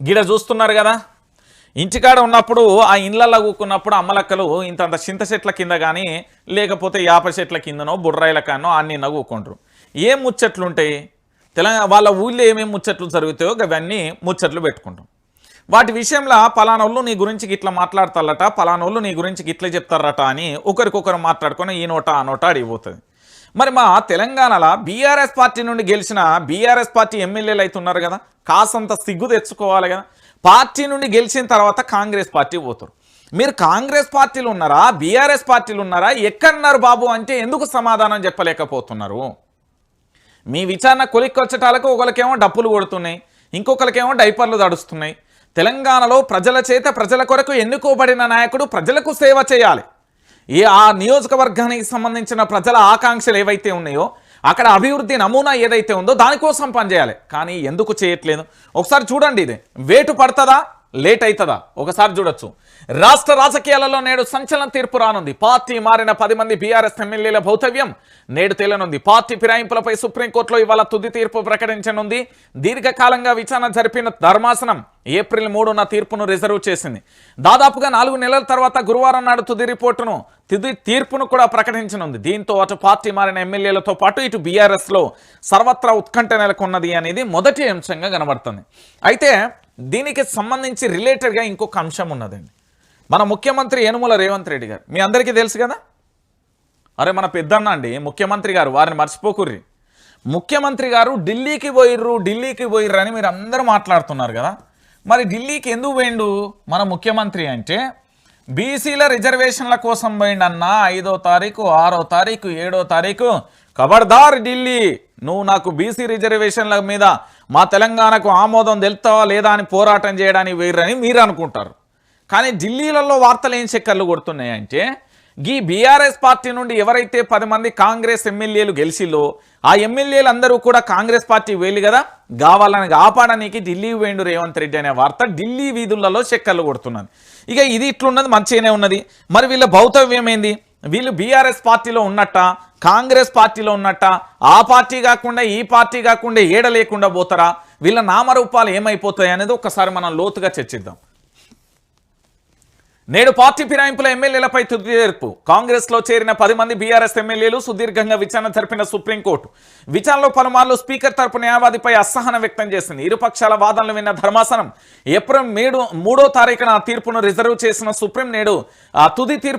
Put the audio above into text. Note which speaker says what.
Speaker 1: గిడ చూస్తున్నారు కదా? ఇంటికాడ ఉన్నప్పుడు ఆ ఇండ్లలో కూకున్నప్పుడు అమ్మలక్కలు ఇంతంత చింత చెట్ల కింద కానీ లేకపోతే యాప చెట్ల కిందనో బుర్రాయిల కానో అన్ని నవ్వుకుంటారు ఏం ముచ్చట్లు ఉంటాయి తెలంగాణ వాళ్ళ ఊళ్ళో ఏమేమి ముచ్చట్లు జరుగుతాయో అవన్నీ ముచ్చట్లు పెట్టుకుంటాం. వాటి విషయంలో పలానోళ్ళు నీ గురించి ఇట్లా మాట్లాడతారట పలానోళ్ళు నీ గురించి ఇట్లా చెప్తారట అని ఒకరికొకరు మాట్లాడుకొని ఈ నోట ఆ నోట అడిగిపోతుంది. మరి మా తెలంగాణలో బీఆర్ఎస్ పార్టీ నుండి గెలిచిన బీఆర్ఎస్ పార్టీ ఎమ్మెల్యేలు అయితే ఉన్నారు కదా కాసంత సిగ్గు తెచ్చుకోవాలి కదా. పార్టీ నుండి గెలిచిన తర్వాత కాంగ్రెస్ పార్టీ పోతారు. మీరు కాంగ్రెస్ పార్టీలు ఉన్నారా బీఆర్ఎస్ పార్టీలు ఉన్నారా ఎక్కడున్నారు బాబు అంటే ఎందుకు సమాధానం చెప్పలేకపోతున్నారు? మీ విచారణ కొలిక్కొచ్చటాలకు ఒకరికేమో డప్పులు కొడుతున్నాయి ఇంకొకరికేమో డైపర్లు తడుస్తున్నాయి. తెలంగాణలో ప్రజల చేత ప్రజల కొరకు ఎన్నుకోబడిన నాయకుడు ప్రజలకు సేవ చేయాలి. ఈ ఆ నియోజకవర్గానికి సంబంధించిన ప్రజల ఆకాంక్షలు ఏవైతే ఉన్నాయో అక్కడ అభివృద్ధి నమూనా ఏదైతే ఉందో దానికోసం పనిచేయాలి. కానీ ఎందుకు చేయట్లేదు? ఒకసారి చూడండి ఇది. వేటు పడుతుందా? లేట్ అవుతుందా ఒకసారి చూడొచ్చు. రాష్ట్ర రాజకీయాలలో నేడు సంచలన తీర్పు రానుంది. పార్టీ మారిన పది మంది బీఆర్ఎస్ ఎమ్మెల్యేల భౌతవ్యం నేడు తేలనుంది. పార్టీ ఫిరాయింపులపై సుప్రీంకోర్టులో ఇవాళ తుది తీర్పు ప్రకటించనుంది. దీర్ఘకాలంగా విచారణ జరిపిన ధర్మాసనం ఏప్రిల్ మూడున తీర్పును రిజర్వ్ చేసింది. దాదాపుగా నాలుగు నెలల తర్వాత గురువారం నాడు తుది రిపోర్టును తుది తీర్పును కూడా ప్రకటించనుంది. దీంతో అటు పార్టీ మారిన ఎమ్మెల్యేలతో పాటు ఇటు బీఆర్ఎస్లో సర్వత్రా ఉత్కంఠ నెలకొన్నది అనేది మొదటి అంశంగా కనబడుతుంది. అయితే దీనికి సంబంధించి రిలేటెడ్గా ఇంకొక అంశం ఉన్నదండి. మన ముఖ్యమంత్రి యనుమల రేవంత్ రెడ్డి గారు మీ అందరికీ తెలుసు కదా? అరే మన పెద్దన్న అండి ముఖ్యమంత్రి గారు వారిని మర్చిపోకుర్రి. ముఖ్యమంత్రి గారు ఢిల్లీకి పోయిర్రు ఢిల్లీకి పోయిర్రు అని మీరు అందరూ మాట్లాడుతున్నారు కదా. మరి ఢిల్లీకి ఎందుకు పోయిండు మన ముఖ్యమంత్రి అంటే బీసీల రిజర్వేషన్ల కోసం పోయిండన్న ఐదో తారీఖు ఆరో తారీఖు ఏడో తారీఖు. ఖబర్దార్ ఢిల్లీ నువ్వు నాకు బీసీ రిజర్వేషన్ల మీద మా తెలంగాణకు ఆమోదం తెలుతావా లేదా అని పోరాటం చేయడానికి వేయరని మీరు అనుకుంటారు. కానీ ఢిల్లీలలో వార్తలు ఏం చక్కర్లు కొడుతున్నాయంటే ఈ బీఆర్ఎస్ పార్టీ నుండి ఎవరైతే పది మంది కాంగ్రెస్ ఎమ్మెల్యేలు గెలిచిలో ఆ ఎమ్మెల్యేలు అందరూ కూడా కాంగ్రెస్ పార్టీ వేలు కదా? కావాలని కాపాడడానికి ఢిల్లీ వేండు రేవంత్ రెడ్డి అనే వార్త ఢిల్లీ వీధులలో చక్కర్లు కొడుతున్నది. ఇక ఇది ఇట్లున్నది మంచిగానే ఉన్నది. మరి వీళ్ళ భౌతవ్యం ఏంది? వీళ్ళు బీఆర్ఎస్ పార్టీలో ఉన్నట్ట కాంగ్రెస్ పార్టీలో ఉన్నట్ట ఆ పార్టీ కాకుండా ఈ పార్టీ కాకుండా ఏడ లేకుండా పోతారా? వీళ్ళ నామరూపాలు ఏమైపోతాయి అనేది ఒకసారి మనం లోతుగా చర్చిద్దాం. నేడు పార్టీ ఫిరాయింపుల ఎమ్మెల్యేలపై తుది తీర్పు. కాంగ్రెస్లో చేరిన పది మంది బీఆర్ఎస్ ఎమ్మెల్యేలు సుదీర్ఘంగా విచారణ జరిపిన సుప్రీంకోర్టు. విచారణలో పలుమార్లు స్పీకర్ తరపు న్యాయవాదిపై అసహనం వ్యక్తం చేసింది. ఇరుపక్షాల వాదనలు విన్న ధర్మాసనం ఏప్రిల్ మేడు మూడో తారీఖున ఆ తీర్పును రిజర్వ్ చేసిన సుప్రీం నేడు ఆ తుది తీర్పు